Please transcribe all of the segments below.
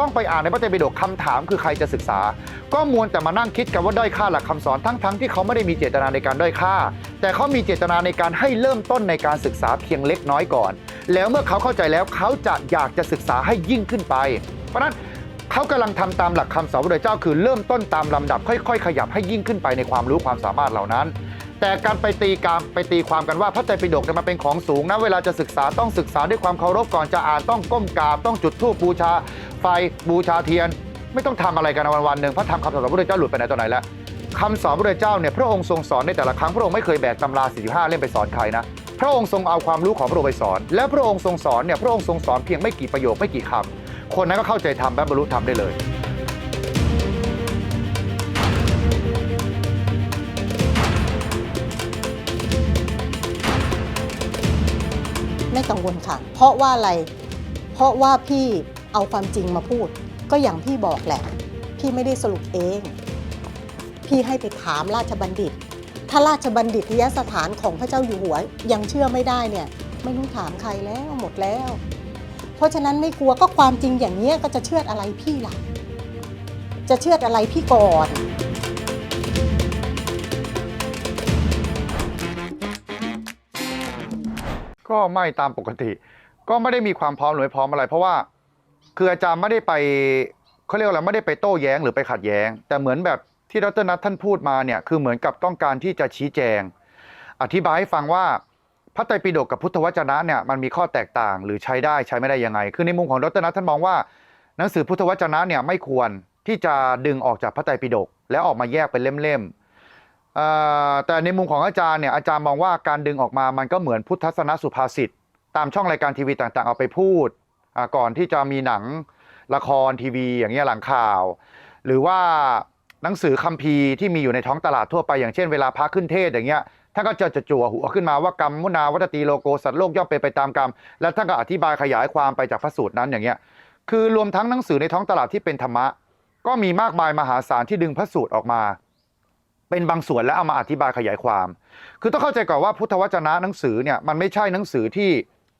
ต้องไปอ่านในพระไตรปิฎกคำถามคือใครจะศึกษา ก็มวนแต่มานั่งคิดกันว่าด้อยค่าหลักคำสอนทั้งๆที่เขาไม่ได้มีเจตนาในการด้อยค่า แต่เขามีเจตนาในการให้เริ่มต้นในการศึกษาเพียงเล็กน้อยก่อน แล้วเมื่อเขาเข้าใจแล้วเขาจะอยากจะศึกษาให้ยิ่งขึ้นไป เพราะนั้นเขากำลังทำตามหลักคำสอนพระเจ้าคือเริ่มต้นตามลำดับค่อย ๆ ขยับให้ยิ่งขึ้นไปในความรู้ความสามารถเหล่านั้นแต่การไปตีการไปตีความกันว่าพระไตรปิฎกเนี่ยมันเป็นของสูงนะเวลาจะศึกษาต้องศึกษาด้วยความเคารพก่อนจะอ่านต้องก้มกราบต้องจุดธูปบูชา ไฟ บูชาเทียน ไม่ต้องทำอะไรกันวันวันหนึ่งพระธรรมคำสอนพระพุทธเจ้าหลุดไปไหนต่อไหนแล้วคำสอนพระพุทธเจ้าเนี่ยพระองค์ทรงสอนในแต่ละครั้งพระองค์ไม่เคยแบกตำรา45เล่มไปสอนใครนะพระองค์ทรงเอาความรู้ของพระองค์ไปสอน และพระองค์ทรงสอนเนี่ยพระองค์ทรงสอนเพียงไม่กี่ประโยคไม่กี่คำคนนั้นก็เข้าใจธรรมและบรรลุธรรมได้เลยไม่กังวลค่ะ เพราะว่าอะไร เพราะว่าพี่ เอาความจริงมาพูด ก็อย่างพี่บอกแหละ พี่ไม่ได้สรุปเอง พี่ให้ไปถามราชบัณฑิต ถ้าราชบัณฑิตยสถานของพระเจ้าอยู่หัวยังเชื่อไม่ได้เนี่ย ไม่ต้องถามใครแล้วหมดแล้ว เพราะฉะนั้นไม่กลัวก็ความจริงอย่างนี้ก็จะเชื่ออะไรพี่ล่ะ จะเชื่ออะไรพี่ก่อนก็ไม่ตามปกติ ก็ไม่ได้มีความพร้อมหรือไม่พร้อมอะไร เพราะว่า คืออาจารย์ไม่ได้ไปเขาเรียกว่าอะไรไม่ได้ไปโต้แย้งหรือไปขัดแย้ง แต่เหมือนแบบที่ดรนัทท่านพูดมาเนี่ยคือเหมือนกับต้องการที่จะชี้แจง อธิบายให้ฟังว่าพระไตรปิฎกกับพุทธวจนะเนี่ยมันมีข้อแตกต่างหรือใช้ได้ใช้ไม่ได้ยังไง คือในมุมของดรนัทท่านมองว่า หนังสือพุทธวจนะเนี่ยไม่ควรที่จะดึงออกจากพระไตรปิฎกแล้วออกมาแยกเป็นเล่มๆแต่ในมุมของอาจารย์เนี่ยอาจารย์มองว่าการดึงออกมามันก็เหมือนพุทธศาสนสุภาษิตตามช่องรายการทีวีต่างๆ เอาไปพูด ก่อนที่จะมีหนังละครทีวีอย่างเงี้ยหลังข่าว หรือว่าหนังสือคัมภีร์ที่มีอยู่ในท้องตลาดทั่วไปอย่างเช่นเวลาพระขึ้นเทศอย่างเงี้ยท่านก็จะจะจั่วหัวขึ้นมาว่ากรรมมุนาวัตตีโลโกสัตว์โลกย่อมเป็นไปตามกรรม แล้วท่านก็อธิบายขยายความไปจากพระสูตรนั้นอย่างเงี้ยคือรวมทั้งหนังสือในท้องตลาดที่เป็นธรรมะ ก็มีมากมายมหาศาลที่ดึงพระสูตรออกมา เป็นบางส่วนแล้วเอามาอธิบายขยายความ คือต้องเข้าใจก่อนว่าพุทธวจนะหนังสือเนี่ยมันไม่ใช่หนังสือที่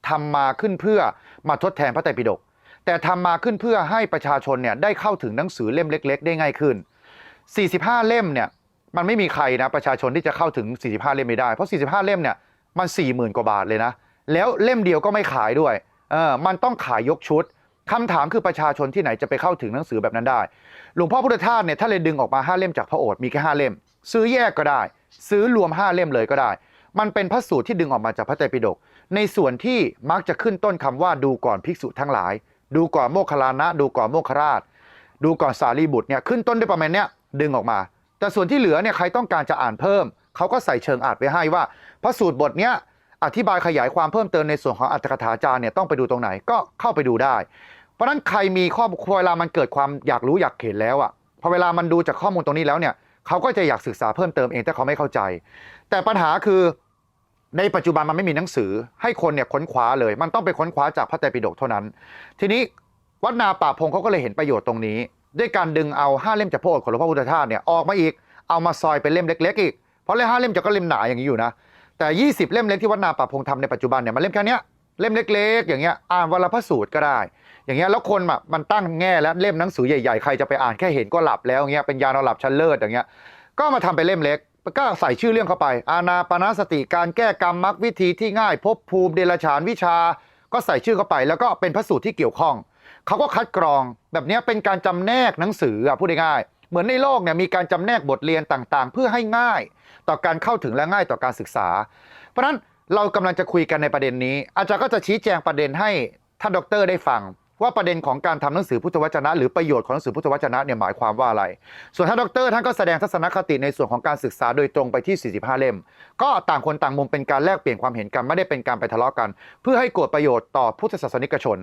ทำมาขึ้นเพื่อมาทดแทนพระไตรปิฎกแต่ทำมาขึ้นเพื่อให้ประชาชนเนี่ยได้เข้าถึงหนังสือเล่มเล็ก ๆ ได้ง่ายขึ้น 45 เล่มเนี่ยมันไม่มีใครนะประชาชนที่จะเข้าถึง 45 เล่มไม่ได้ เพราะ 45 เล่มเนี่ยมัน 40,000 กว่าบาทเลยนะ แล้วเล่มเดียวก็ไม่ขายด้วยเออมันต้องขายยกชุดคำถามคือประชาชนที่ไหนจะไปเข้าถึงหนังสือแบบนั้นได้ หลวงพ่อพุทธทาสเนี่ยถ้าเลยดึงออกมา5เล่มจากพระโอษฐ์มีแค่5เล่ม ซื้อแยกก็ได้ ซื้อรวม5เล่มเลยก็ได้ มันเป็นพระสูตรที่ดึงออกมาจากพระไตรปิฎก ในส่วนที่มักจะขึ้นต้นคำว่าดูก่อนภิกษุทั้งหลาย ดูก่อนโมคคลานะ ดูก่อนโมคคราช ดูก่อนสารีบุตรเนี่ยขึ้นต้นด้วยประมาณเนี้ยดึงออกมา แต่ส่วนที่เหลือเนี่ยใครต้องการจะอ่านเพิ่ม เขาก็ใส่เชิงอ่านไว้ให้ว่า พระสูตรบทเนี้ยอธิบายขยายความเพิ่มเติมในส่วนของอัตถกถาจารย์เนี่ยต้องไปดูตรงไหนก็เข้าไปดูได้ เพราะฉะนั้นใครมีข้อเวลามันเกิดความอยากรู้อยากเห็นแล้วอะพอเวลามันดูจากข้อมูลตรงนี้แล้วเนี่ยเขาก็จะอยากศึกษาเพิ่มเติมเองถ้าเขาไม่เข้าใจ แต่ปัญหาคือ ในปัจจุบันมันไม่มีหนังสือ ให้คนเนี่ยค้นคว้าเลย มันต้องไปค้นคว้าจากพระไตรปิฎกเท่านั้น ทีนี้วัดนาป่าพงเขาก็เลยเห็นประโยชน์ตรงนี้ ด้วยการดึงเอาห้าเล่มจากพระโอษฐ์ของหลวงพ่อพุทธทาสเนี่ยออกมาอีกเอามาซอยเป็นเล่มเล็ก ๆ อีกเพราะเล่มห้าเล่มจะก็เล่มหนาอย่างนี้อยู่นะแต่ 20 เล่มเล็กที่วัดนาป่าพงทำในปัจจุบันเนี่ยมันเล่มแค่นี้เล่มเล็ก ๆ อย่างเงี้ยอ่านวันละพระสูตรก็ได้ อย่างเงี้ยแล้วคนแบบมันตั้งแง่แล้วเล่มหนังสือใหญ่ๆใครจะไปอ่านแค่เห็นก็หลับแล้วอย่างเงี้ยเป็นยานอนหลับชั้นเลิศอย่างเงี้ยก็มาทำเป็นเล่มเล็ก ก็ใส่ชื่อเรื่องเข้าไป อาณาปณสติการแก้กรรมมรรควิธีที่ง่ายภพภูมิเดลฉานวิชา ก็ใส่ชื่อเข้าไป แล้วก็เป็นพระสูตรที่เกี่ยวข้อง เขาก็คัดกรอง แบบนี้เป็นการจำแนกหนังสืออะพูดง่ายๆเหมือนในโลกเนี่ยมีการจำแนกบทเรียนต่างๆ เพื่อให้ง่าย ต่อการเข้าถึงและง่ายต่อการศึกษา เพราะฉะนั้นเรากำลังจะคุยกันในประเด็นนี้ อาจารย์ก็จะชี้แจงประเด็นให้ท่านดรได้ฟัง ว่าประเด็นของการทำหนังสือพุทธวจนะ หรือประโยชน์ของหนังสือพุทธวจนะเนี่ยหมายความว่าอะไร ส่วนท่านดรท่านก็แสดงทัศนคติในส่วนของการศึกษาโดยตรงไปที่ 45 เล่ม ก็ต่างคนต่างมุมเป็นการแลกเปลี่ยนความเห็นกันไม่ได้เป็นการไปทะเลาะกัน เพื่อให้เกิดประโยชน์ต่อพุทธศาสนิกชน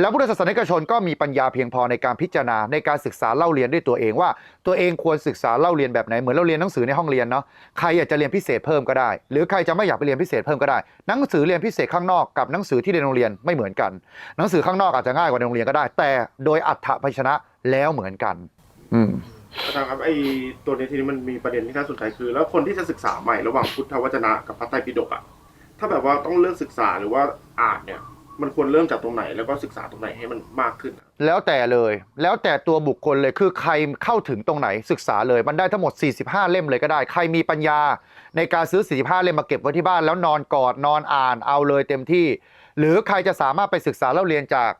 แล้วพุทธศาสนิกชนก็มีปัญญาเพียงพอในการพิจารณาในการศึกษาเล่าเรียนด้วยตัวเองว่า ตัวเองควรศึกษาเล่าเรียนแบบไหนเหมือนเราเรียนหนังสือในห้องเรียนเนาะใครอยากจะเรียนพิเศษเพิ่มก็ได้ หรือใครจะไม่อยากไปเรียนพิเศษเพิ่มก็ได้ หนังสือเรียนพิเศษข้างนอกกับหนังสือที่เรียนโรงเรียนไม่เหมือนกัน หนังสือข้างนอกอาจจะง่ายกว่าในโรงเรียนก็ได้ แต่โดยอัตถภาชนะแล้วเหมือนกัน อืมอาจารย์ครับไอ้ตัวนี้ทีนี้มันมีประเด็นที่น่าสนใจคือ แล้วคนที่จะศึกษาใหม่ระหว่างพุทธวจนะกับพระไตรปิฎกอะถ้าแบบว่าต้องเลือกศึกษาหรือว่าอ่านเนี่ย มันควรเริ่มจากตรงไหนแล้วก็ศึกษาตรงไหนให้มันมากขึ้นอะแล้วแต่เลย แล้วแต่ตัวบุคคลเลยคือใครเข้าถึงตรงไหนศึกษาเลย มันได้ทั้งหมด 45 เล่มเลยก็ได้ ใครมีปัญญา ในการซื้อ 45 เล่มมาเก็บไว้ที่บ้านแล้วนอนกอดนอนอ่านเอาเลยเต็มที่ หรือใครจะสามารถไปศึกษาแล้วเรียนจาก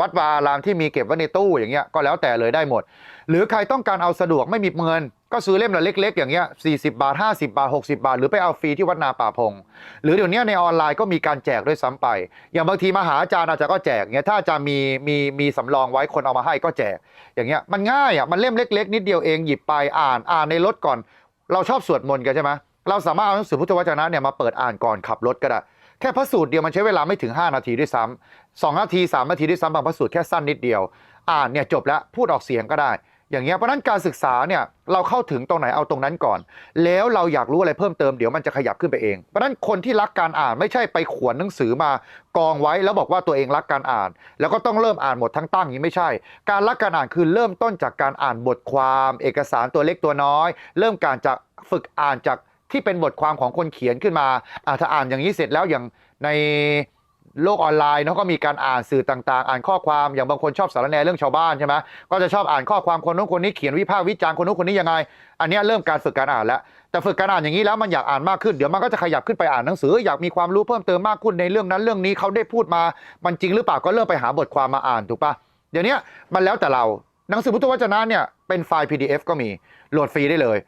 วัดวาอารามที่มีเก็บไว้ในตู้อย่างเงี้ยก็แล้วแต่เลยได้หมด หรือใครต้องการเอาสะดวกไม่มีเงิน ก็ซื้อเล่มละเล็ก ๆ อย่างเงี้ย40 บาท 50 บาท 60 บาท หรือไปเอาฟรีที่วัดนาป่าพง หรือเดี๋ยวนี้ในออนไลน์ก็มีการแจกด้วยซ้ำไป อย่างบางทีมาหาอาจารย์อาจารย์ก็แจกเงี้ยถ้าอาจารย์มีมีมีสำรองไว้คนเอามาให้ก็แจก อย่างเงี้ยมันง่ายอะมันเล่มเล็ก ๆ นิดเดียวเองหยิบไปอ่านอ่านในรถก่อน เราชอบสวดมนต์กันใช่ไหมเราสามารถเอาหนังสือพุทธวจนะเนี่ยมาเปิดอ่านก่อนขับรถก็ได้ แค่พระสูตรเดียวมันใช้เวลาไม่ถึง 5 นาทีด้วยซ้ำสองนาที 3 นาทีด้วยซ้ำบางพระสูตรแค่สั้นนิดเดียว อ่านเนี่ยจบแล้วพูดออกเสียงก็ได้ อย่างเงี้ยเพราะนั้นการศึกษาเนี่ยเราเข้าถึงตรงไหนเอาตรงนั้นก่อน แล้วเราอยากรู้อะไรเพิ่มเติมเดี๋ยวมันจะขยับขึ้นไปเอง เพราะนั้นคนที่รักการอ่านไม่ใช่ไปขวนหนังสือมากองไว้แล้วบอกว่าตัวเองรักการอ่าน แล้วก็ต้องเริ่มอ่านหมดทั้งตั้งย่างนี้ไม่ใช่ การรักการอ่านคือเริ่มต้นจากการอ่านบทความ เอกสารตัวเล็กตัวน้อย เริ่มการจากฝึกอ่านจาก ที่เป็นบทความของคนเขียนขึ้นมาอ่าถ้าอ่านอย่างนี้เสร็จแล้วอย่างในโลกออนไลน์เนาะก็มีการอ่านสื่อต่างๆ อ่านข้อความอย่างบางคนชอบสารแนเรื่องชาวบ้านใช่ไหมก็จะชอบอ่านข้อความคนนู้นคนนี้เขียนวิพากษ์วิจารณ์คนนู้นคนนี้ยังไง อันนี้เริ่มการฝึกการอ่านแล้ว แต่ฝึกการอ่านอย่างนี้แล้วมันอยากอ่านมากขึ้นเดี๋ยวมันก็จะขยับขึ้นไปอ่านหนังสือ อยากมีความรู้เพิ่มเติมมากขึ้นในเรื่องนั้นเรื่องนี้เขาได้พูดมา มันจริงหรือเปล่าก็เริ่มไปหาบทความมาอ่านถูกปะเดี๋ยวนี้มันแล้วแต่เราหนังสือพุทธวจนะเนี่ยเป็นไฟล์ PDF ก็มีโหลดฟรีได้เลย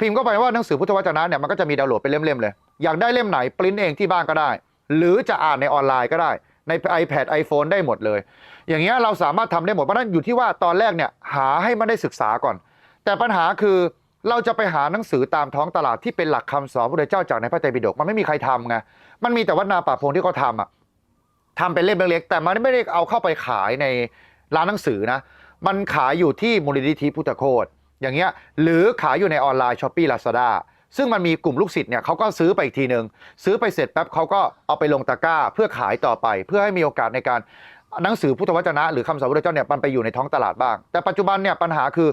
พิมพ์เข้าไปว่าหนังสือพุทธวจนะเนี่ยมันก็จะมีดาวน์โหลดเป็นเล่มๆเลย อยากได้เล่มไหนปริ้นเองที่บ้านก็ได้ หรือจะอ่านในออนไลน์ก็ได้ ใน iPad iPhone ได้หมดเลย อย่างเงี้ยเราสามารถทำได้หมด เพราะนั้นอยู่ที่ว่าตอนแรกเนี่ยหาให้มันได้ศึกษาก่อน แต่ปัญหาคือเราจะไปหาหนังสือตามท้องตลาดที่เป็นหลักคำสอนพระเจ้าจากในพระไตรปิฎกมันไม่มีใครทำไง มันมีแต่วัดนาป่าพงที่เขาทำอะทำเป็นเล่มเล็กๆแต่มันไม่ได้เอาเข้าไปขายในร้านหนังสือนะ มันขายอยู่ที่มูลนิธิพุทธโคต อย่างเงี้ยหรือขายอยู่ในออนไลน์ช้อปปี้ลาซาด้าซึ่งมันมีกลุ่มลูกศิษย์เนี่ยเขาก็ซื้อไปอีกทีหนึ่งซื้อไปเสร็จแป๊บเขาก็เอาไปลงตะกร้า เพื่อขายต่อไป เพื่อให้มีโอกาสในการหนังสือพุทธวจนะ หรือคำสอนพระเจ้าเนี่ยมันไปอยู่ในท้องตลาดบ้าง แต่ปัจจุบันเนี่ยปัญหาคือ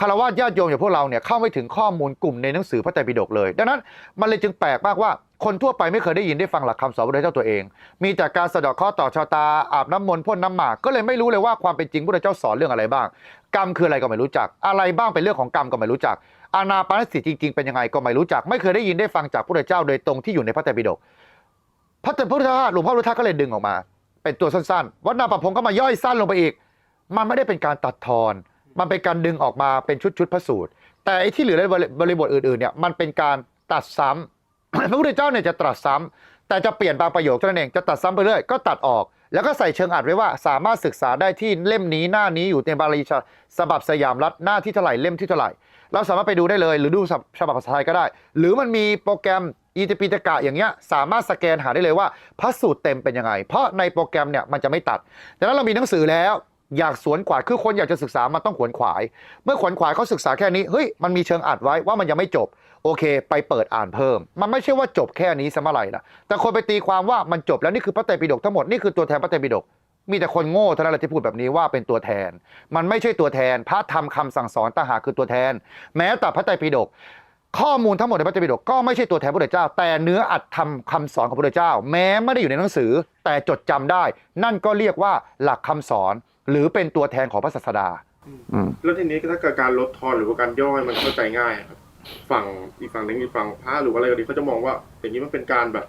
คารวะญาติโยมอย่างพวกเราเนี่ยเข้าไม่ถึงข้อมูลกลุ่มในหนังสือพระไตรปิฎกเลย ดังนั้นมันเลยจึงแปลกมากว่า คนทั่วไปไม่เคยได้ยินได้ฟังหลักคำสอนพระเจ้าตัวเอง มีแต่การสะดาะเคราะห์ต่อชะตาอาบน้ำมนต์พ่นน้ำหมากก็เลยไม่รู้เลยว่าความเป็นจริงพระเจ้าสอนเรื่องอะไรบ้าง กรรมคืออะไรก็ไม่รู้จัก อะไรบ้างเป็นเรื่องของกรรมก็ไม่รู้จักอานาปานสติจริงๆเป็นยังไงก็ไม่รู้จัก ไม่เคยได้ยินได้ฟังจากพระเจ้าโดยตรงที่อยู่ในพระไตรปิฎกพระพุทธทาสหลวงพ่อพุทธทาสก็เลยดึงออกมา เป็นตัวสั้นๆ วัดนาปะพงก็มาย่อยสั้นลงไปอีก มันไม่ได้เป็นการตัดทอน มันเป็นการดึงออกมาเป็นชุดๆพระสูตร แต่ไอ้ที่เหลือในบริบทอื่นๆเนี่ยมันเป็นการตัดซ้ำพระพุทธเจ้าเนี่ยจะตรัสซ้ำแต่จะเปลี่ยนบางประโยคเท่านั้นเองจะตัดซ้ำไปเรื่อยก็ตัดออก แล้วก็ใส่เชิงอัดไว้ว่า สามารถศึกษาได้ที่เล่มนี้หน้านี้อยู่ในบาลีฉบับสยามรัฐหน้าที่เท่าไหร่เล่มที่เท่าไหร่เราสามารถไปดูได้เลย หรือดูฉบับภาษาไทยก็ได้ หรือมันมีโปรแกรมอีติปิตกะอย่างเงี้ยสามารถสแกนหาได้เลยว่าพระสูตรเต็มเป็นยังไง เพราะในโปรแกรมเนี่ยมันจะไม่ตัดดังนั้นเรามีหนังสือแล้ว อยากสวนขวายคือคนอยากจะศึกษามันต้องขวนขวาย เมื่อขวนขวายเขาศึกษาแค่นี้เฮ้ยมันมีเชิงอัดไว้ว่ามันยังไม่จบ โอเค ไปเปิดอ่านเพิ่ม มันไม่ใช่ว่าจบแค่นี้สมัยนะแต่คนไปตีความว่ามันจบแล้วนี่คือพระไตรปิฎกทั้งหมดนี่คือตัวแทนพระไตรปิฎกมีแต่คนโง่เท่านั้นแหละที่พูดแบบนี้ว่าเป็นตัวแทน มันไม่ใช่ตัวแทน พระธรรมคำสั่งสอนต่างหากคือตัวแทน แม้แต่พระไตรปิฎกข้อมูลทั้งหมดในพระไตรปิฎกก็ไม่ใช่ตัวแทนพระพุทธเจ้า แต่เนื้ออัดทำคำสอนของพระพุทธเจ้า แม้ไม่ได้อยู่ในหนังสือ แต่จดจำได้ นั่นก็เรียกว่าหลักคำสอน หรือเป็นตัวแทนของพระศาสดาอืมแล้วทีนี้ถ้าเกิดการลดทอนหรือว่าการย่อยมันเข้าใจง่ายอะครับฝั่งอีกฝั่งหนึงอีกฝั่งพระหรือว่าอะไรก็ดีเขาจะมองว่า อย่างนี้มันเป็นการแบบ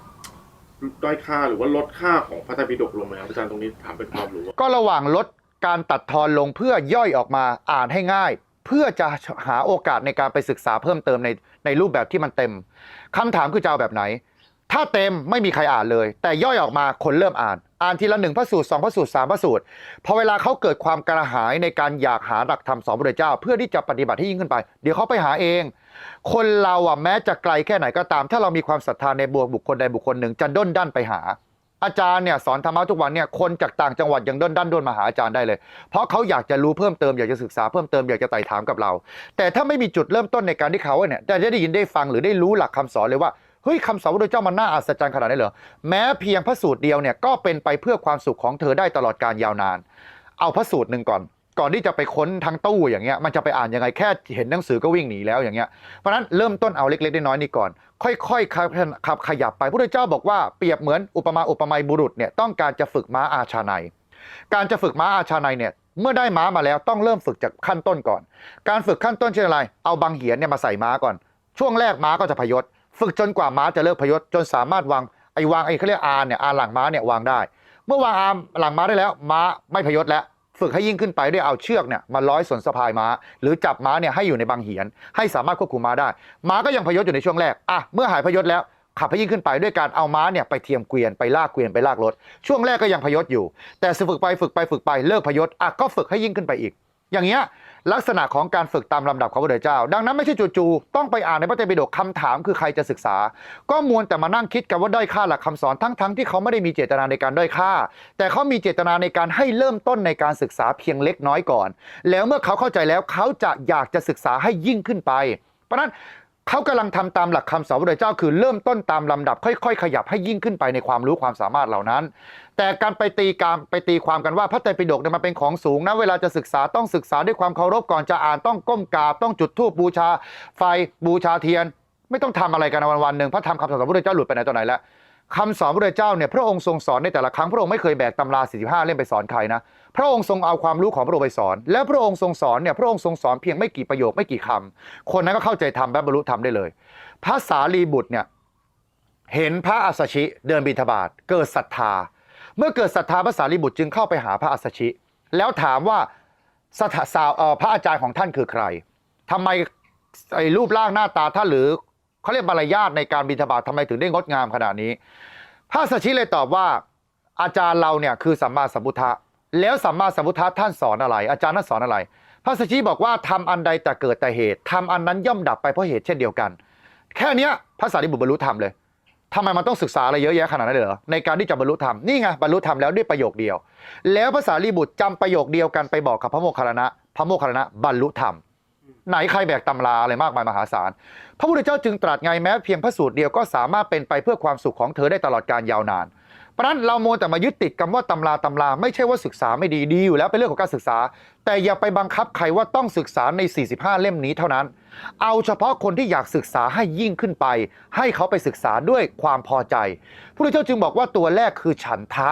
ด้อยค่าหรือว่าลดค่าของพระไตรปิฎกลงไหมครับอาจารย์ตรงนี้ถามเป็นความรู้ว่าก็ระหว่างลดการตัดทอนลงเพื่อย่อยออกมาอ่านให้ง่าย เพื่อจะหาโอกาสในการไปศึกษาเพิ่มเติมในในรูปแบบที่มันเต็มคำถามคือจะเอาแบบไหน ถ้าเต็มไม่มีใครอ่านเลย แต่ย่อยออกมาคนเริ่มอ่าน อ่านทีละหนึ่งพระสูตรสองพระสูตรสามพระสูตรพอเวลาเขาเกิดความกระหายในการอยากหาหลักธรรมสอนพระเจ้า เพื่อที่จะปฏิบัติให้ยิ่งขึ้นไป เดี๋ยวเขาไปหาเอง คนเราอะแม้จะไกลแค่ไหนก็ตาม ถ้าเรามีความศรัทธาในบวกบุคคลใดบุคคลหนึ่งจะด้นด้านไปหา อาจารย์เนี่ยสอนธรรมะทุกวันเนี่ยคนจากต่างจังหวัดยังด้นด้านด้นมาหาอาจารย์ได้เลย เพราะเขาอยากจะรู้เพิ่มเติมอยากจะศึกษาเพิ่มเติมอยากจะไต่ถามกับเรา แต่ถ้าไม่มีจุดเริ่มต้นในการที่เขาเนี่ยจะได้ยินได้ฟังหรือได้รู้หลักคำสอนเลยว่า เฮ้ยคำสอนพระเจ้ามันน่าอัศจรรย์ขนาดนี้เหรอแม้เพียงพระสูตรเดียวเนี่ยก็เป็นไปเพื่อความสุขของเธอได้ตลอดการยาวนาน เอาพระสูตรหนึ่งก่อน ก่อนที่จะไปค้นทั้งตู้อย่างเงี้ยมันจะไปอ่านยังไงแค่เห็นหนังสือก็วิ่งหนีแล้วอย่างเงี้ยเพราะนั้นเริ่มต้นเอาเล็กๆน้อยๆนี่ก่อน ค่อยๆขับขยับไปพระพุทธเจ้าบอกว่าเปรียบเหมือนอุปมาอุปไมยบุรุษเนี่ยต้องการจะฝึกม้าอาชาในการจะฝึกม้าอาชาในเนี่ยเมื่อได้ม้ามาแล้วต้องเริ่มฝึกจากขั้นต้นก่อน การฝึกขั้นต้นเช่นอะไร เอาบางเหียนเนี่ยมาใส่ม้าก่อน ช่วงแรกม้าก็จะพยศ ฝึกจนกว่าม้าจะเลิกพยศจนสามารถวางไอ้วางไอ้เขาเรียกอานเนี่ยอานหลังม้าเนี่ยวางได้ เมื่อวางอานหลังม้าได้แล้ว ม้าไม่พยศแล้วฝึกให้ยิ่งขึ้นไปด้วยเอาเชือกเนี่ยมาร้อยสนสะพายม้า หรือจับม้าเนี่ยให้อยู่ในบางเหียน ให้สามารถควบคุมม้าได้ ม้าก็ยังพยศอยู่ในช่วงแรกอะเมื่อหายพยศแล้วขับให้ยิ่งขึ้นไปด้วยการเอาม้าเนี่ยไปเทียมเกวียนไปลากเกวียนไปลากรถช่วงแรกก็ยังพยศอยู่ แต่ฝึกไปฝึกไปฝึกไปเลิกพยศอะก็ฝึกให้ยิ่งขึ้นไปอีก อย่างเงี้ย ลักษณะของการฝึกตามลำดับของพระพุทธเจ้า ดังนั้นไม่ใช่จู่ๆต้องไปอ่านในพระไตรปิฎกคำถามคือใครจะศึกษา ก็มวนแต่มานั่งคิดกันว่าด้อยค่าหลักคำสอนทั้งๆที่เขาไม่ได้มีเจตนาในการด้อยค่า แต่เขามีเจตนาในการให้เริ่มต้นในการศึกษาเพียงเล็กน้อยก่อน แล้วเมื่อเขาเข้าใจแล้วเขาจะอยากจะศึกษาให้ยิ่งขึ้นไป เพราะนั้น เขากำลังทำตามหลักคำสอนพระเจ้าคือเริ่มต้นตามลำดับ ค่อย ๆ ขยับให้ยิ่งขึ้นไปในความรู้ความสามารถเหล่านั้น แต่การไปตีการไปตีความกันว่าพระไตรปิฎกเนี่ยมันเป็นของสูงนะเวลาจะศึกษาต้องศึกษาด้วยความเคารพก่อนจะอ่านต้องก้มกราบต้องจุดธูปบูชา ไฟบูชาเทียน ไม่ต้องทำอะไรกันวันวันหนึ่งพระธรรมคำสอนพระพุทธเจ้าหลุดไปไหนตอนไหนแล้วคำสอนพระเจ้าเนี่ยพระองค์ทรงสอนในแต่ละครั้งพระองค์ไม่เคยแบกตำรา45เล่มไปสอนใครนะ พระองค์ทรงเอาความรู้ของพระองค์ไปสอน แล้วพระองค์ทรงสอนเนี่ยพระองค์ทรงสอนเพียงไม่กี่ประโยคไม่กี่คำคนนั้นก็เข้าใจธรรมและบรรลุธรรมได้เลย พระสารีบุตรเนี่ยเห็นพระอัสสชิเดินบิณฑบาตเกิดศรัทธา เมื่อเกิดศรัทธาพระสารีบุตรจึงเข้าไปหาพระอัสสชิ แล้วถามว่าสถาสาวเออพระอาจารย์ของท่านคือใครทำไมไอ้รูปร่างหน้าตาท่านหรือเขาเรียกมารยาทในการบิณฑบาตทำไมถึงได้งดงามขนาดนี้ พระอัสสชิเลยตอบว่าอาจารย์เราเนี่ยคือสัมมาสัมพุทธะ แล้วสัมมาสัมพุทธะท่านสอนอะไร อาจารย์ท่านสอนอะไร พระอัสสชิบอกว่าทำอันใดแต่เกิดแต่เหตุทำอันนั้นย่อมดับไปเพราะเหตุเช่นเดียวกัน แค่เนี้ยพระสารีบุตรบรรลุธรรมเลยทำไมมันต้องศึกษาอะไรเยอะแยะขนาดนั้นเลยเหรอในการที่จะบรรลุธรรมนี่ไงบรรลุธรรมแล้วด้วยประโยคเดียว แล้วภาษาลีบุตรจำประโยคเดียวกันไปบอกกับพระโมคคัลลานะพระโมคคัลลานะบรรลุธรรมไหนใครแบกตำราอะไรมากมายมหาศาล พระพุทธเจ้าจึงตรัสไงแม้เพียงพระสูตรเดียวก็สามารถเป็นไปเพื่อความสุขของเธอได้ตลอดการยาวนาน เพราะนั้นเราโมแต่มายึดติดกันว่าตำราตำราไม่ใช่ว่าศึกษาไม่ดีดีอยู่แล้วเป็นเรื่องของการศึกษา แต่อย่าไปบังคับใครว่าต้องศึกษาใน 45 เล่มนี้เท่านั้น เอาเฉพาะคนที่อยากศึกษาให้ยิ่งขึ้นไป ให้เขาไปศึกษาด้วยความพอใจพระพุทธเจ้าจึงบอกว่าตัวแรกคือฉันทะ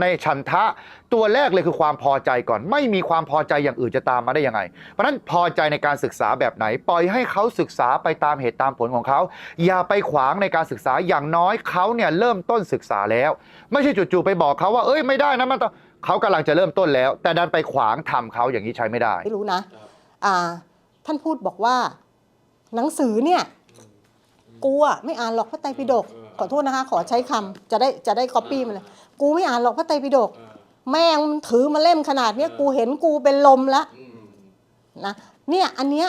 ในฉันทะตัวแรกเลยคือความพอใจก่อน ไม่มีความพอใจอย่างอื่นจะตามมาได้ยังไง เพราะนั้นพอใจในการศึกษาแบบไหน ปล่อยให้เขาศึกษาไปตามเหตุตามผลของเขา อย่าไปขวางในการศึกษาอย่างน้อยเขาเนี่ยเริ่มต้นศึกษาแล้ว ไม่ใช่จู่ๆไปบอกเขาว่าเอ้ยไม่ได้นะมันต้องเขากำลังจะเริ่มต้นแล้ว แต่ดันไปขวางทำเขาอย่างนี้ใช้ไม่ได้ไม่รู้นะอ่าท่านพูดบอกว่า หนังสือเนี่ยกูอะไม่อ่านหรอกพระไตรปิฎก ขอโทษนะคะ ขอใช้คำจะได้จะได้ก๊อปปี้มันเลยกูไม่อ่านหรอกพระไตรปิฎกแม่งมันถือมาเล่มขนาดเนี้ยกูเห็นกูเป็นลมแล้วนะเนี่ยอันเนี้ย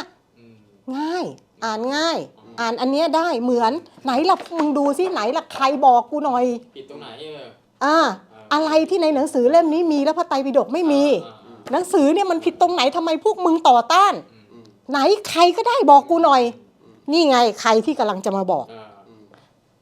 ง่ายอ่านง่าย อ่านอันเนี้ยได้เหมือนไหนล่ะมึงดูสิไหนล่ะใครบอกกูหน่อยผิดตรงไหนเอออ่าอะไรที่ในหนังสือเล่มนี้มีแล้วพระไตรปิฎกไม่มีอ่าหนังสือเนี่ยมันผิดตรงไหนทำไมพวกมึงต่อต้าน ไหนใครก็ได้บอกกูหน่อย นี่ไงใครที่กำลังจะมาบอกอ่า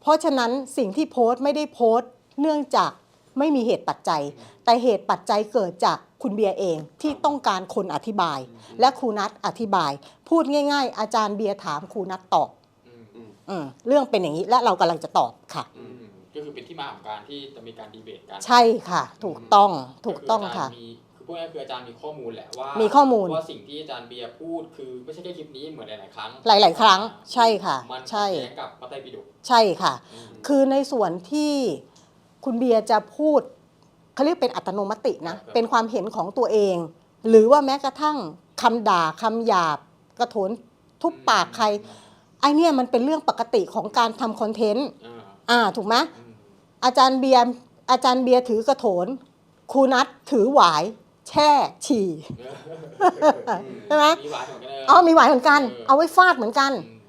เพราะฉะนั้นสิ่งที่โพสต์ไม่ได้โพสต์ เนื่องจากไม่มีเหตุปัจจัย แต่เหตุปัจจัยเกิดจากคุณเบียร์เองที่ต้องการคนอธิบาย และครูนัทอธิบาย พูดง่าย ๆ อาจารย์เบียร์ถามครูนัทตอบอืมอืมเรื่องเป็นอย่างนี้และเรากำลังจะตอบค่ะ อืมก็คือเป็นที่มาของการที่จะมีการดีเบตกันใช่ค่ะ ถูกต้องถูกต้องค่ะก็คืออาจารย์มี คือพูดง่ายๆคืออาจารย์มีข้อมูลแหละว่ามีมีข้อมูล ว่าสิ่งที่อาจารย์เบียร์พูดคือไม่ใช่แค่คลิปนี้เหมือนหลาย ๆ ครั้งหลาย ๆ ครั้ง ใช่ค่ะ มันใช่ ขัดแย้งกับพระไตรปิฎกใช่ค่ะ อืมคือในส่วนที่คุณเบียร์จะพูดเขาเรียกเป็นอัตโนมัตินะครับเป็นความเห็นของตัวเอง หรือว่าแม้กระทั่งคำด่าคำหยาบ กระโถนทุบปากใครไอเนี่ยมันเป็นเรื่องปกติของการทำคอนเทนต์อ่าอ่าถูกไหมอืมอาจารย์เบียร์อาจารย์เบียร์ถือกระโถนครูนัทถือหวาย แช่ฉี่ใช่ไหมมีหวานเหมือนกันเลยอ๋อมีหวายเหมือนกันเออเอาไว้ฟาดเหมือนกันอืม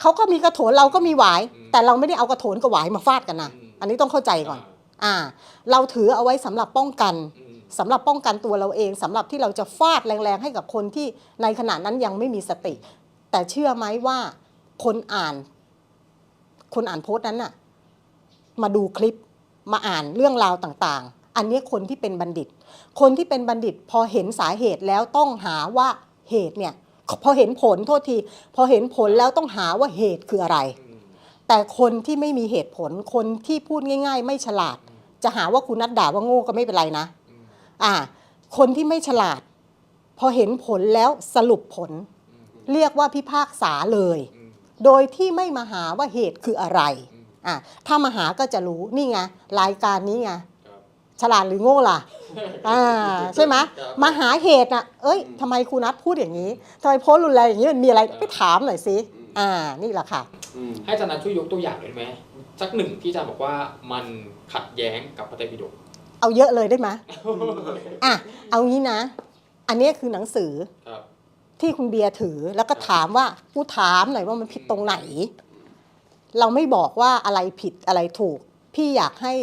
เขาก็มีกระโถนเราก็มีหวายอืมแต่เราไม่ได้เอากระโถนกับหวายมาฟาดกันนะอืมอันนี้ต้องเข้าใจก่อน อ่า เราถือเอาไว้สำหรับป้องกันอืมสำหรับป้องกันตัวเราเองสำหรับที่เราจะฟาดแรงๆให้กับคนที่ในขณะนั้นยังไม่มีสติ แต่เชื่อไหมว่าคนอ่าน คนอ่านโพสต์นั้นน่ะ มาดูคลิปมาอ่านเรื่องราวต่างๆ อันนี้คนที่เป็นบัณฑิต คนที่เป็นบัณฑิตพอเห็นสาเหตุแล้วต้องหาว่าเหตุเนี่ยพอเห็นผลโทษที พอเห็นผลแล้วต้องหาว่าเหตุคืออะไร แต่คนที่ไม่มีเหตุผลคนที่พูดง่าย ๆ ไม่ฉลาด จะหาว่าคุณนัดด่าว่าโง่ก็ไม่เป็นไรนะ อ่า คนที่ไม่ฉลาด พอเห็นผลแล้วสรุปผล เรียกว่าพิพากษาเลย โดยที่ไม่มาหาว่าเหตุคืออะไรอะถ้ามาหาก็จะรู้นี่ไงรายการนี้ไง ฉลาดหรือโง่ล่ะอ่าใช่ไหมครับมาหาเหตุน่ะ เอ้ยทำไมครูนัทพูดอย่างนี้ทำไมโพสต์รุนแรงอย่างนี้มันมีอะไรไปถามหน่อยสิอ่านี่แหละค่ะอืมให้อาจารย์นัทช่วยยกตัวอย่างได้ไหมสักหนึ่งที่อาจารย์บอกว่ามันขัดแย้งกับพระไตรปิฎกเอาเยอะเลยได้ไหมอะเอางี้นะ อันนี้คือหนังสือครับที่คุณเบียร์ถือแล้วก็ถามว่ากูถามหน่อยว่ามันผิดตรงไหน เราไม่บอกว่าอะไรผิดอะไรถูก พี่อยากให้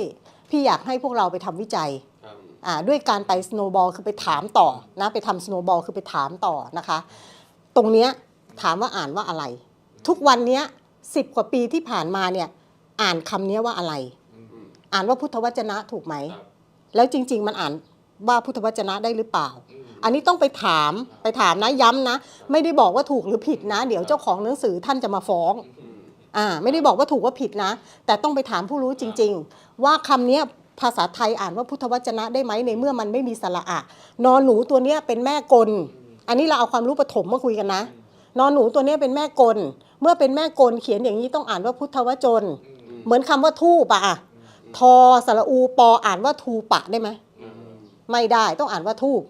พี่อยากให้พวกเราไปทำวิจัยครับอ่าด้วยการไปสโนบอลคือไปถามต่อนะไปทำสโนบอลคือไปถามต่อนะคะ ตรงเนี้ยถามว่าอ่านว่าอะไร ทุกวันเนี้ยสิบกว่าปีที่ผ่านมาเนี่ยอ่านคำเนี้ยว่าอะไรอืมอ่านว่าพุทธวจนะถูกไหมครับแล้วจริง ๆ มันอ่านว่าพุทธวจนะได้หรือเปล่าอืมอันนี้ต้องไปถามไปถามนะย้ำนะ ไม่ได้บอกว่าถูกหรือผิดนะ เดี๋ยวเจ้าของหนังสือท่านจะมาฟ้อง อ่าไม่ได้บอกว่าถูกว่าผิดนะ แต่ต้องไปถามผู้รู้จริง ๆ ว่าคำเนี้ยภาษาไทยอ่านว่าพุทธวจนะได้ไหมในเมื่อมันไม่มีสระอะนอนหนูตัวเนี้ยเป็นแม่กล อันนี้เราเอาความรู้ปฐมมาคุยกันนะ นอนหนูตัวเนี้ยเป็นแม่กล เมื่อเป็นแม่กลเขียนอย่างนี้ต้องอ่านว่าพุทธวจน เหมือนคำว่าทูปะอะทอสระอูปออ่านว่าทูปะได้ไหมไม่ได้ต้องอ่านว่าทูป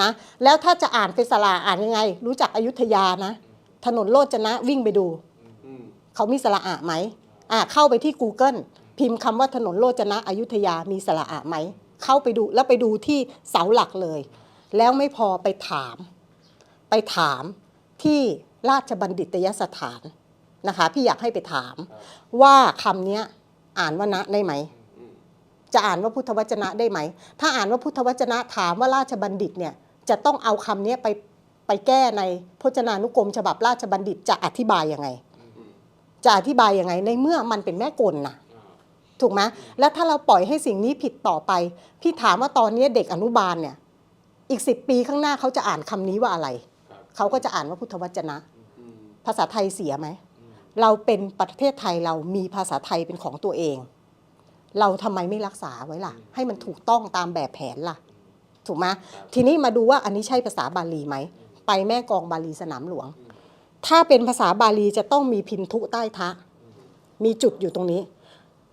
นะแล้วถ้าจะอ่านเป็นสระอ่านยังไง รู้จักอยุธยานะ ถนนโลจนะวิ่งไปดู เขามีสระอะไหมอ่าเข้าไปที่ Google พิมพ์คำว่าถนนโลจนะอยุธยามีสระอะไหม เข้าไปดูแล้วไปดูที่เสาหลักเลย แล้วไม่พอไปถาม ไปถามที่ราชบัณฑิตยสถานนะคะพี่อยากให้ไปถามว่าคำเนี้ยอ่านว่านะได้ไหมอืมจะอ่านว่าพุทธวจนะได้ไหม ถ้าอ่านว่าพุทธวจนะถามว่าราชบัณฑิตเนี่ยจะต้องเอาคำนี้ไปไปแก้ในพจนานุกรมฉบับราชบัณฑิตจะอธิบายยังไงอืม จะอธิบายยังไงในเมื่อมันเป็นแม่กลนะอ่าถูกไหมแล้วถ้าเราปล่อยให้สิ่งนี้ผิดต่อไป พี่ถามว่าตอนนี้เด็กอนุบาลเนี่ย อีกสิปีข้างหน้าเขาจะอ่านคำนี้ว่าอะไรครับเขาก็จะอ่านว่าพุทธวจนะอืมภาษาไทยเสียไหมอืมเราเป็นประเทศไทยเรามีภาษาไทยเป็นของตัวเอง เราทำไมไม่รักษาไว้ล่ะ ให้มันถูกต้องตามแบบแผนล่ะ ถูกไหมทีนี้มาดูว่าอันนี้ใช่ภาษาบาลีไหม ไปแม่กลองบาลีสนามหลวง ถ้าเป็นภาษาบาลีจะต้องมีพินทุใต้ทะ มีจุดอยู่ตรงนี้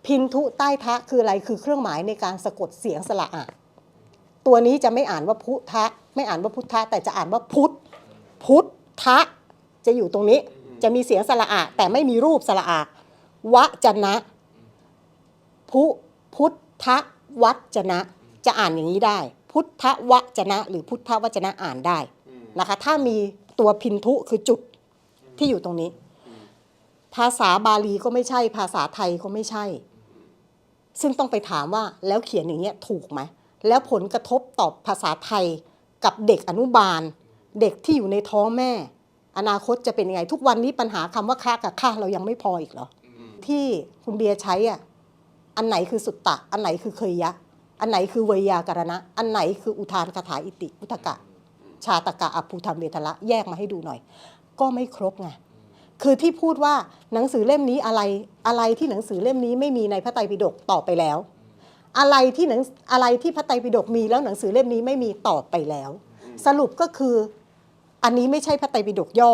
พินทุใต้ทะคืออะไรคือเครื่องหมายในการสะกดเสียงสระอะตัวนี้จะไม่อ่านว่าพุทะไม่อ่านว่าพุทธะแต่จะอ่านว่าพุทธพุทธะจะอยู่ตรงนี้จะมีเสียงสระอะแต่ไม่มีรูปสระอะวจนะพุพุทธวัจนะ จะอ่านอย่างนี้ได้ พุทธวจนะ หรือพุทธวจนะอ่านได้นะคะ ถ้ามีตัวพินทุคือจุด ที่อยู่ตรงนี้ ภาษาบาลีก็ไม่ใช่ ภาษาไทยก็ไม่ใช่ ซึ่งต้องไปถามว่าแล้วเขียนอย่างเงี้ยถูกไหมแล้วผลกระทบต่อภาษาไทยกับเด็กอนุบาล เด็กที่อยู่ในท้องแม่ อนาคตจะเป็นยังไง ทุกวันนี้ปัญหาคำว่าค่ากับค่าเรายังไม่พออีกเหรออืมที่คุณเบียร์ใช้อะอันไหนคือสุตตะ อันไหนคือเคยยะ อันไหนคือเวยากรณะ อันไหนคืออุทานคาถาอิติพุทธกะ ชาตกะอภูธรรมเวทละ แยกมาให้ดูหน่อย ก็ไม่ครบไงคือที่พูดว่าหนังสือเล่มนี้อะไรอะไรที่หนังสือเล่มนี้ไม่มีในพระไตรปิฎกต่อไปแล้ว อะไรที่หนังอะไรที่พระไตรปิฎกมีแล้วหนังสือเล่มนี้ไม่มีต่อไปแล้ว สรุปก็คืออันนี้ไม่ใช่พระไตรปิฎกย่อ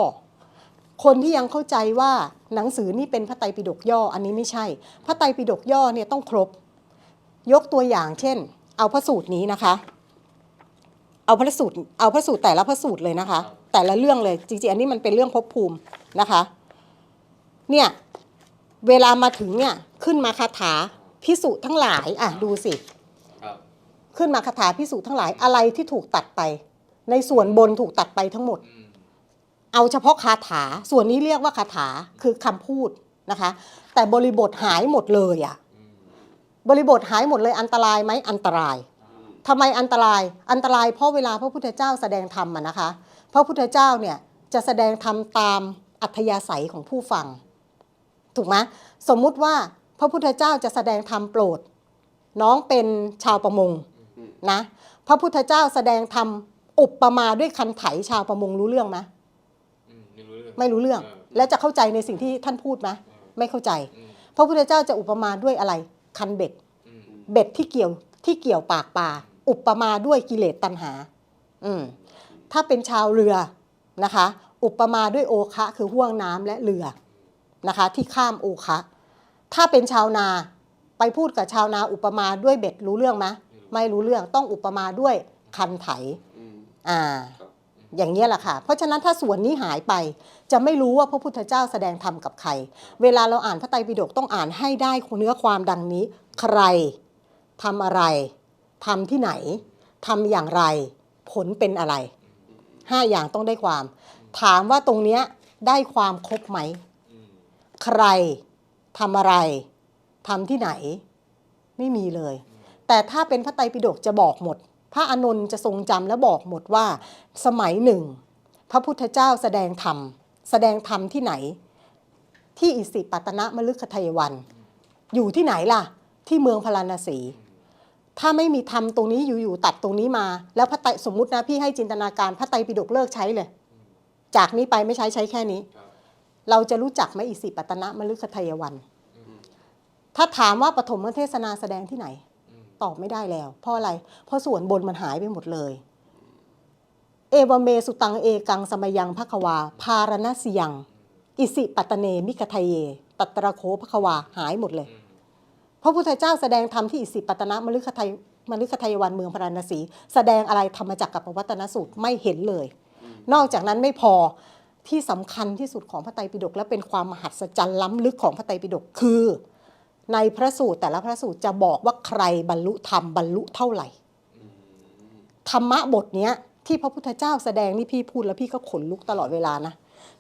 คนที่ยังเข้าใจว่าหนังสือนี่เป็นพระไตรปิฎกย่อ อันนี้ไม่ใช่ พระไตรปิฎกย่อเนี่ยต้องครบ ยกตัวอย่างเช่น เอาพระสูตรนี้นะคะ เอาพระสูตรเอาพระสูตรแต่ละพระสูตรเลยนะคะ แต่ละเรื่องเลยจริงๆอันนี้มันเป็นเรื่องภพภูมินะคะ เนี่ยเวลามาถึงเนี่ยขึ้นมาคาถาพิสุทั้งหลายอะดูสิครับขึ้นมาคาถาพิสุทั้งหลายอะไรที่ถูกตัดไป ในส่วนบนถูกตัดไปทั้งหมดอืมเอาเฉพาะคาถาส่วนนี้เรียกว่าคาถาคือคำพูดนะคะ แต่บริบทหายหมดเลยอะอืมบริบทหายหมดเลยอันตรายไหมอันตราย ทำไมอันตราย อันตรายเพราะเวลาพระพุทธเจ้าแสดงธรรมอะนะคะ พระพุทธเจ้าเนี่ยจะแสดงธรรมตามอัธยาศัยของผู้ฟัง ถูกไหมสมมุติว่าพระพุทธเจ้าจะแสดงธรรมโปรด น้องเป็นชาวประมงอืมนะ พระพุทธเจ้าแสดงธรรมอุปมาด้วยคันไถชาวประมงรู้เรื่องไหมอืมไม่รู้เรื่องไม่รู้เรื่องเออแล้วจะเข้าใจในสิ่งที่ท่านพูดไหมเออไม่เข้าใจอืมพระพุทธเจ้าจะอุปมาด้วยอะไร คันเบ็ดอืมเบ็ดที่เกี่ยวที่เกี่ยวปากปลา อุปมาด้วยกิเลสตัณหา อืมถ้าเป็นชาวเรือนะคะ อุปมาด้วยโอคะคือห่วงน้ำและเรือนะคะ ที่ข้ามโอคะ ถ้าเป็นชาวนาไปพูดกับชาวนาอุปมาด้วยเบ็ดรู้เรื่องไหมไม่รู้เรื่องต้องอุปมาด้วยคันไถอืมอ่าครับอย่างนี้ยแหละค่ะ เพราะฉะนั้นถ้าส่วนนี้หายไป จะไม่รู้ว่าพระพุทธเจ้าแสดงธรรมกับใคร เวลาเราอ่านพระไตรปิฎกต้องอ่านให้ได้เนื้อความดังนี้ ใครทำอะไร ทำที่ไหนทำอย่างไรผลเป็นอะไรห้าอย่างต้องได้ความ ถามว่าตรงเนี้ยได้ความครบไหมอืมใครทำอะไรทำที่ไหน ไม่มีเลย แต่ถ้าเป็นพระไตรปิฎกจะบอกหมด พระอานนท์จะทรงจำและบอกหมดว่า สมัยหนึ่ง พระพุทธเจ้าแสดงธรรม แสดงธรรมที่ไหน ที่อิสิปตนะมฤคทายวัน อยู่ที่ไหนล่ะ ที่เมืองพาราณสี ถ้าไม่มีธรรมตรงนี้อยู่ๆตัดตรงนี้มา แล้วพระไตรสมมุตินะพี่ให้จินตนาการพระไตรปิฎกเลิกใช้เลย จากนี้ไปไม่ใช้ใช้แค่นี้ครับเราจะรู้จักไหมอิสิปตนะมฤคทายวัน ถ้าถามว่าปฐมเทศนาแสดงที่ไหนอืมตอบไม่ได้แล้ว เพราะอะไร เพราะส่วนบนมันหายไปหมดเลย เอวเมสุตังเอกังสมยังภควา พารณสยัง อิสิปัตตเนมิกทะเย ตัตระโคภควาหายหมดเลยอืม พระพุทธเจ้าแสดงธรรมที่อิสิปตนะมฤคทายมฤคทายวันเมืองพาราณสี แสดงอะไรธรรมจักรกับปวัตนสูตรไม่เห็นเลย นอกจากนั้นไม่พอที่สำคัญที่สุดของพระไตรปิฎกและเป็นความมหัศจรรย์ล้ำลึกของพระไตรปิฎกคือ ในพระสูตรแต่ละพระสูตรจะบอกว่าใครบรรลุธรรมบรรลุเท่าไหร่ธรรมะบทเนี้ยที่พระพุทธเจ้าแสดงนี่พี่พูดแล้วพี่ก็ขนลุกตลอดเวลานะ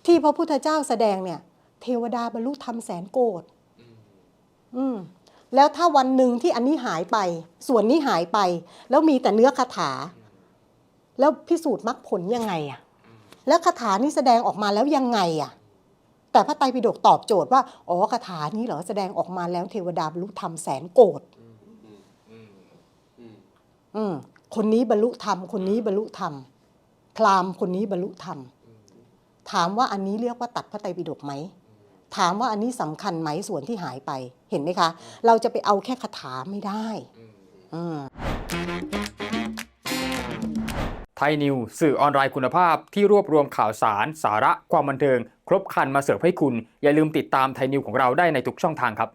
ที่พระพุทธเจ้าแสดงเนี่ย เทวดาบรรลุธรรมแสนโกดอืมอืม แล้วถ้าวันหนึ่งที่อันนี้หายไป ส่วนนี้หายไป แล้วมีแต่เนื้อคาถา แล้วพิสูจน์มรรคผลยังไงอะแล้วคาถานี้แสดงออกมาแล้วยังไงอะแต่พระไตรปิฎกตอบโจทย์ว่าอ๋อคาถานี้เหรอแสดงออกมาแล้วเทวดาบรรลุธรรมแสนโกดอืมอืมคนนี้บรรลุธรรม คนนี้บรรลุธรรมพราหมณ์คนนี้บรรลุธรรม ถามว่าอันนี้เรียกว่าตัดพระไตรปิฎกไหม ถามว่าอันนี้สำคัญไหมส่วนที่หายไปเห็นไหมคะ เราจะไปเอาแค่คาถาไม่ได้อืมอืมไทยนิว สื่อออนไลน์คุณภาพที่รวบรวมข่าวสาร สาระความบันเทิง ครบครันมาเสิร์ฟให้คุณ อย่าลืมติดตามไทยนิวของเราได้ในทุกช่องทางครับ